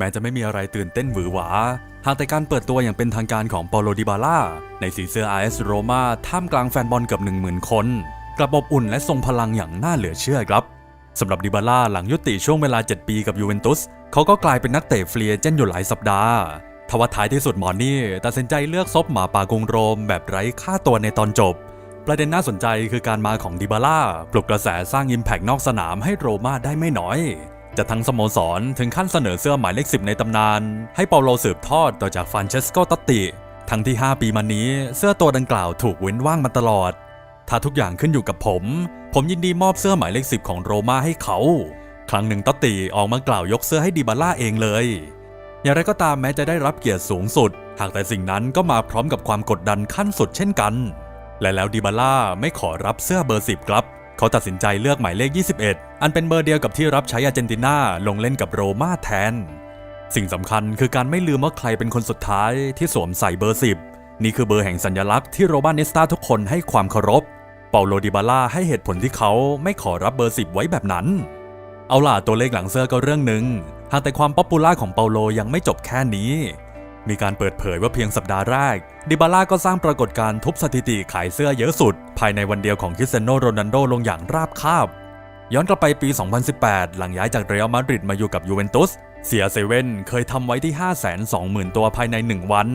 แม้จะไม่มีอะไรตื่นเต้นหวือหวา หากแต่การเปิดตัวอย่างเป็นทางการของเปาโลดิบาล่าในสีเสื้อ RS โรมาท่ามกลางแฟนบอลเกือบ10,000 คน กลับอบอุ่นและทรงพลังอย่างน่าเหลือเชื่อครับสำหรับดิบาล่าหลังยุติช่วงเวลา 7 ปีกับยูเวนตุสเขาก็กลายเป็นนักเตะฟรีเอเจนอยู่หลายสัปดาห์ทว่าท้ายที่สุดหมอนี่ตัดสินใจเลือกซบหมาป่ากรุงโรมแบบไร้ค่าตัวในตอนจบ ประเด็นน่าสนใจคือการมาของดิบาล่าปลุกกระแสสร้างอิมแพกนอกสนามให้โรม่าได้ไม่น้อย จะทั้งสโมสรถึงขั้นเสนอเสื้อหมายเลขสิบในตำนาน ให้เปาโลสืบทอดต่อจากฟานเชสโกตัตติ ทั้งที่ 5 ปีมานี้เสื้อตัวดังกล่าวถูกเว้นว่างมาตลอด ถ้าทุกอย่างขึ้นอยู่กับผม ผมยินดีมอบเสื้อหมายเลขสิบของโรม่าให้เขา ครั้งหนึ่งตัตติออกมากล่าวยกเสื้อให้ดิบาล่าเองเลย อย่างไรก็ตามแม้จะได้รับเกียรติสูงสุด หากแต่สิ่งนั้นก็มาพร้อมกับความกดดันขั้นสุดเช่นกัน และแล้วดิบาล่าไม่ขอรับเสื้อเบอร์10ครับ เขาตัดสินใจเลือกหมายเลข 21 อันเป็นเบอร์เดียวกับที่รับใช้อาร์เจนตินาลงเล่นกับโรม่าแทน สิ่งสำคัญคือการไม่ลืมว่าใครเป็นคนสุดท้ายที่สวมใส่เบอร์ 10 นี่คือเบอร์แห่งสัญลักษณ์ที่โรบานิสตาทุกคนให้ความเคารพ เปาโลดิบาล่าให้เหตุผลที่เขาไม่ขอรับเบอร์ 10 ไว้แบบนั้น เอาล่ะตัวเลขหลังเสื้อก็เรื่องหนึ่งหากแต่ความป๊อปปูล่าของเปาโลยังไม่จบแค่นี้ มีการเปิดเผยว่าเพียงสัปดาห์แรก ดิบาล่าก็สร้างปรากฏการณ์ทุบสถิติขายเสื้อเยอะสุด ภายในวันเดียวของคริสเตียโนโรนัลโดลงอย่างราบคาบ ย้อนกลับไปปี 2018 หลังย้ายจากเรอัลมาดริดมาอยู่กับยูเวนตุส เสียเซเว่นเคยทำไว้ที่ 520,000 ตัวภายใน 1 วัน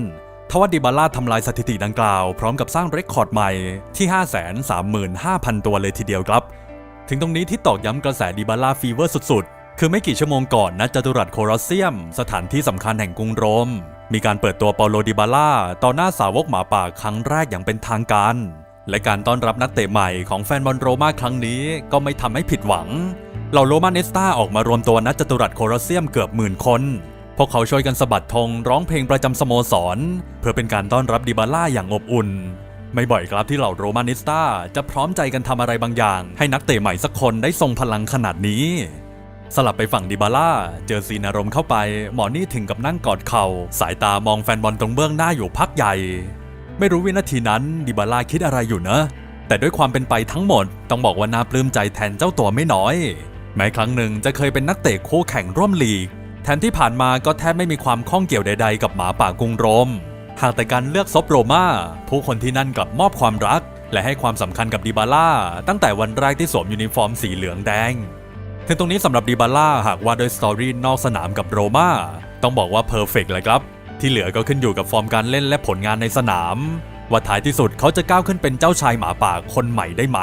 ทว่าดิบาล่าทำลายสถิติดังกล่าว พร้อมกับสร้างเรคคอร์ดใหม่ที่ 535,000 ตัวเลยทีเดียวครับ ถึงตรงนี้ที่ตอกย้ำกระแสดิบาล่าฟีเวอร์สุดๆ คือไม่กี่ชั่วโมงก่อนนัดจตุรัสโคลอสเซียม สถานที่สำคัญแห่งกรุงโรม มีการเปิดตัวเปาโลดิบาล่าต่อหน้าสาวกหมาป่าครั้งแรกอย่างเป็นทางการ และการต้อนรับนักเตะใหม่ของแฟนบอลโรม่าครั้งนี้ก็ไม่ทำให้ผิดหวัง เหล่าโรมาเนสตาออกมารวมตัวนัดจตุรัสโคลอเซียมเกือบหมื่นคน พวกเขาช่วยกันสะบัดธงร้องเพลงประจำสโมสร เพื่อเป็นการต้อนรับดิบาล่าอย่างอบอุ่น ไม่บ่อยครับที่เหล่าโรมานิสตาจะพร้อมใจกันทำอะไรบางอย่าง ให้นักเตะใหม่สักคนได้ทรงพลังขนาดนี้ สลับไปฝั่งดิบาล่า เจอซีนารมเข้าไป หมอนี่ถึงกับนั่งกอดเข่า สายตามองแฟนบอลตรงเบื้องหน้าอยู่พักใหญ่ ไม่รู้วินาทีนั้นดิบาล่าคิดอะไรอยู่นะ แต่ด้วยความเป็นไปทั้งหมด ต้องบอกว่าน่าปลื้มใจแทนเจ้าตัวไม่น้อย แม้ครั้งหนึ่งจะเคยเป็นนักเตะคู่แข่งร่วมลีกแถมที่ผ่านมาก็แทบไม่มีความข้องเกี่ยวใด ๆ กับหมาป่ากรุงโรม หากแต่การเลือกซบโรมาผู้คนที่นั่นกลับมอบความรัก และให้ความสำคัญกับดิบาล่าตั้งแต่วันแรกที่สวมยูนิฟอร์มสีเหลืองแดง ถึงตรงนี้สำหรับดิบาล่าหากว่าโดยสตอรี่นอกสนามกับโรมาต้องบอกว่าเพอร์เฟกเลยครับ ที่เหลือก็ขึ้นอยู่กับฟอร์มการเล่นและผลงานในสนาม ว่าท้ายที่สุดเขาจะก้าวขึ้นเป็นเจ้าชายหมาป่าคนใหม่ได้ไหม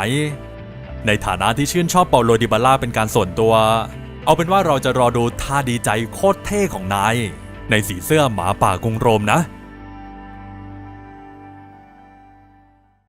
ในฐานะที่ชื่นชอบเปาโลดิบาล่าเป็นการส่วนตัว เอาเป็นว่าเราจะรอดูท่าดีใจโคตรเท่ของนายในสีเสื้อหมาป่ากรุงโรมนะ